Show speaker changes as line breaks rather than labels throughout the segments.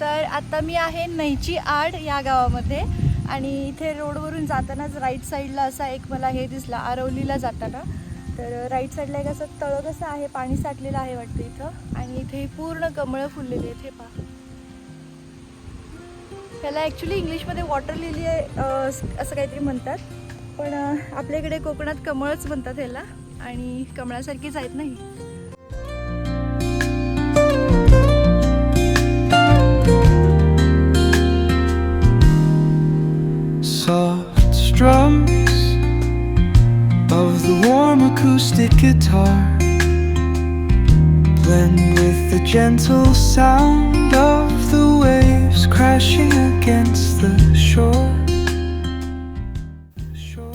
तर आता मी आहे नैची आड या गावामध्ये. आणि इथे रोडवरून जातानाच राईट साईडला असा एक मला हे दिसला आरवलीला जाताना. तर राईट साईडला एक असं तळं कसं आहे पाणी साठलेलं आहे वाटतं इथं. आणि इथे पूर्ण कमळं फुललेली आहेत हे पहा. त्याला ॲक्च्युली इंग्लिशमध्ये वॉटर लिली आहे असं काहीतरी म्हणतात. पण आपल्याकडे आपल्या इकडे कोकणात कमळच म्हणतात ह्याला. आणि कमळासारखीच आहेत नाही
drums of the warm acoustic guitar blend with the gentle sound of the waves crashing against the shore.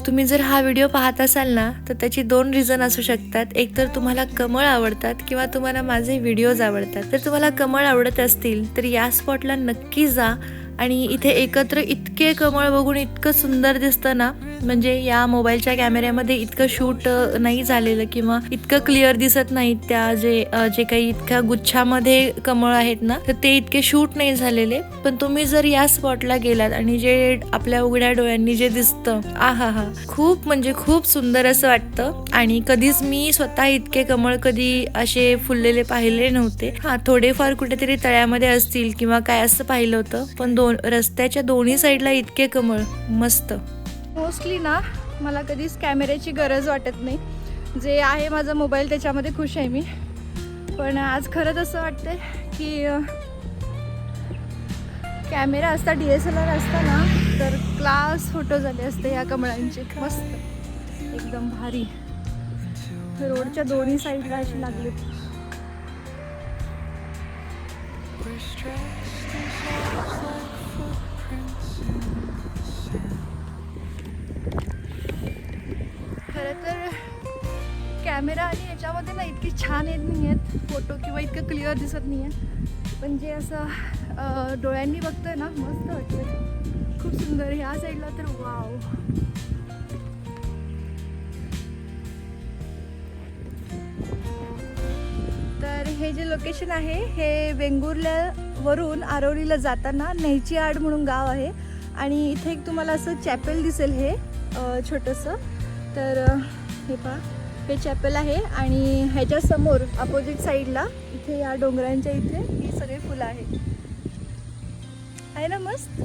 तुम्ही जर हा व्हिडिओ पाहत असाल ना तर त्याची दोन रिझन असू शकतात. एक तर तुम्हाला कमळ आवडतात किंवा तुम्हाला माझे व्हिडिओज आवडतात. तर तुम्हाला कमळ आवडत असतील तर या स्पॉटला नक्की जा. आणि इथे एकत्र इतके कमळ बघून इतकं सुंदर दिसतं ना म्हणजे या मोबाईलच्या कॅमेऱ्यामध्ये इतकं शूट नाही झालेलं किंवा इतकं क्लिअर दिसत नाहीत त्या जे जे काही इतक्या गुच्छामध्ये कमळ आहेत ना तर ते इतके शूट नाही झालेले. पण तुम्ही जर या स्पॉटला गेलात आणि जे आपल्या उघड्या डोळ्यांनी जे दिसतं आहा हा खूप म्हणजे खूप सुंदर असं वाटतं. आणि कधीच मी स्वतः इतके कमळ कधी असे फुललेले पाहिले नव्हते. हा थोडेफार कुठेतरी तळ्यामध्ये असतील किंवा काय असं पाहिलं होतं पण दोन रस्त्याच्या दोन्ही साईडला इतके कमळ मस्त.
मोस्टली ना मला कधीच कॅमेऱ्याची गरज वाटत नाही. जे आहे माझा मोबाईल त्याच्यामध्ये खुश आहे मी. पण आज खरंच असं वाटतं की कॅमेरा असता डी एस एल आर असता ना तर क्लास फोटो झाले असते या कमळांचे. मस्त. एकदम भारी. रोडच्या दोन्ही साईडला अशी लागली.
We're like footprints in sand.
खरं तर कॅमेरा आणि याच्यामध्ये ना इतकी छान येत नाही आहेत फोटो किंवा इतकं क्लिअर दिसत नाही आहे पण जे असं डोळ्यांनी बघतोय ना मस्त वाटतं खूप सुंदर. ह्या साईडला तर वाव तर हे जे लोकेशन आहे हे वेंगुर्ल्यावरून आरवलीला जाताना नेहची आड म्हणून गाव आहे. आणि इथे एक तुम्हाला असं चॅपेल दिसेल हे छोटंसं. तर हे पहा. हे चॅपल आहे आणि ह्याच्या समोर अपोजिट साईडला इथे या डोंगरांच्या इथे ही सगळी फुलं आहेत. आहे ना मस्त?